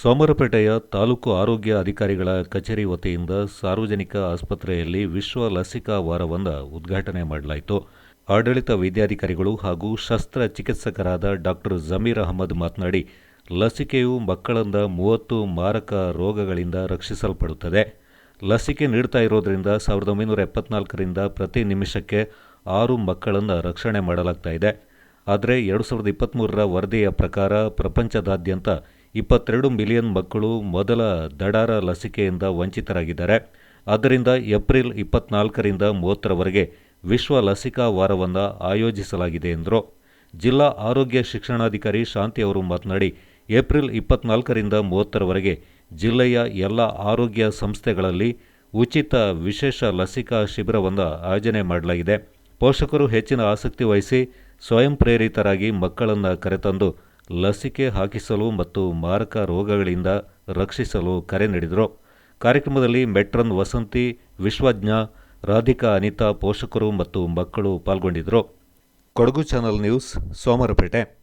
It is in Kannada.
ಸೋಮರಪೇಟೆಯ ತಾಲೂಕು ಆರೋಗ್ಯ ಅಧಿಕಾರಿಗಳ ಕಚೇರಿ ವತಿಯಿಂದ ಸಾರ್ವಜನಿಕ ಆಸ್ಪತ್ರೆಯಲ್ಲಿ ವಿಶ್ವ ಲಸಿಕಾ ವಾರವನ್ನು ಉದ್ಘಾಟನೆ ಮಾಡಲಾಯಿತು. ಆಡಳಿತ ವೈದ್ಯಾಧಿಕಾರಿಗಳು ಹಾಗೂ ಶಸ್ತ್ರ ಚಿಕಿತ್ಸಕರಾದ ಡಾಕ್ಟರ್ ಜಮೀರ್ ಅಹಮದ್ ಮಾತನಾಡಿ, ಲಸಿಕೆಯು ಮಕ್ಕಳಿಂದ ಮೂವತ್ತು ಮಾರಕ ರೋಗಗಳಿಂದ ರಕ್ಷಿಸಲ್ಪಡುತ್ತದೆ. ಲಸಿಕೆ ನೀಡ್ತಾ ಇರೋದ್ರಿಂದ ಸಾವಿರದ ಒಂಬೈನೂರ ಎಪ್ಪತ್ನಾಲ್ಕರಿಂದ ಪ್ರತಿ ನಿಮಿಷಕ್ಕೆ ಆರು ಮಕ್ಕಳನ್ನು ರಕ್ಷಣೆ ಮಾಡಲಾಗ್ತಾ ಇದೆ. ಆದರೆ ಎರಡು ಸಾವಿರದ ಇಪ್ಪತ್ತ್ಮೂರರ ವರದಿಯ ಪ್ರಕಾರ ಪ್ರಪಂಚದಾದ್ಯಂತ ಇಪ್ಪತ್ತೆರಡು ಮಿಲಿಯನ್ ಮಕ್ಕಳು ಮೊದಲ ದಡಾರ ಲಸಿಕೆಯಿಂದ ವಂಚಿತರಾಗಿದ್ದಾರೆ. ಆದ್ದರಿಂದ ಏಪ್ರಿಲ್ ಇಪ್ಪತ್ನಾಲ್ಕರಿಂದ ಮೂವತ್ತರವರೆಗೆ ವಿಶ್ವ ಲಸಿಕಾ ವಾರವನ್ನು ಆಯೋಜಿಸಲಾಗಿದೆ ಎಂದರು. ಜಿಲ್ಲಾ ಆರೋಗ್ಯ ಶಿಕ್ಷಣಾಧಿಕಾರಿ ಶಾಂತಿ ಅವರು ಮಾತನಾಡಿ, ಏಪ್ರಿಲ್ ಇಪ್ಪತ್ನಾಲ್ಕರಿಂದ ಮೂವತ್ತರವರೆಗೆ ಜಿಲ್ಲೆಯ ಎಲ್ಲ ಆರೋಗ್ಯ ಸಂಸ್ಥೆಗಳಲ್ಲಿ ಉಚಿತ ವಿಶೇಷ ಲಸಿಕಾ ಶಿಬಿರವನ್ನು ಆಯೋಜನೆ ಮಾಡಲಾಗಿದೆ. ಪೋಷಕರು ಹೆಚ್ಚಿನ ಆಸಕ್ತಿ ವಹಿಸಿ ಸ್ವಯಂ ಪ್ರೇರಿತರಾಗಿ ಮಕ್ಕಳನ್ನು ಕರೆತಂದು ಲಸಿಕೆ ಹಾಕಿಸಲು ಮತ್ತು ಮಾರಕ ರೋಗಗಳಿಂದ ರಕ್ಷಿಸಲು ಕರೆ ನೀಡಿದರು. ಕಾರ್ಯಕ್ರಮದಲ್ಲಿ ಮೆಟ್ರನ್ ವಸಂತಿ, ವಿಶ್ವಜ್ಞ, ರಾಧಿಕಾ, ಅನಿತಾ, ಪೋಷಕರು ಮತ್ತು ಮಕ್ಕಳು ಪಾಲ್ಗೊಂಡಿದ್ದರು. Kodagu channel news Somarapete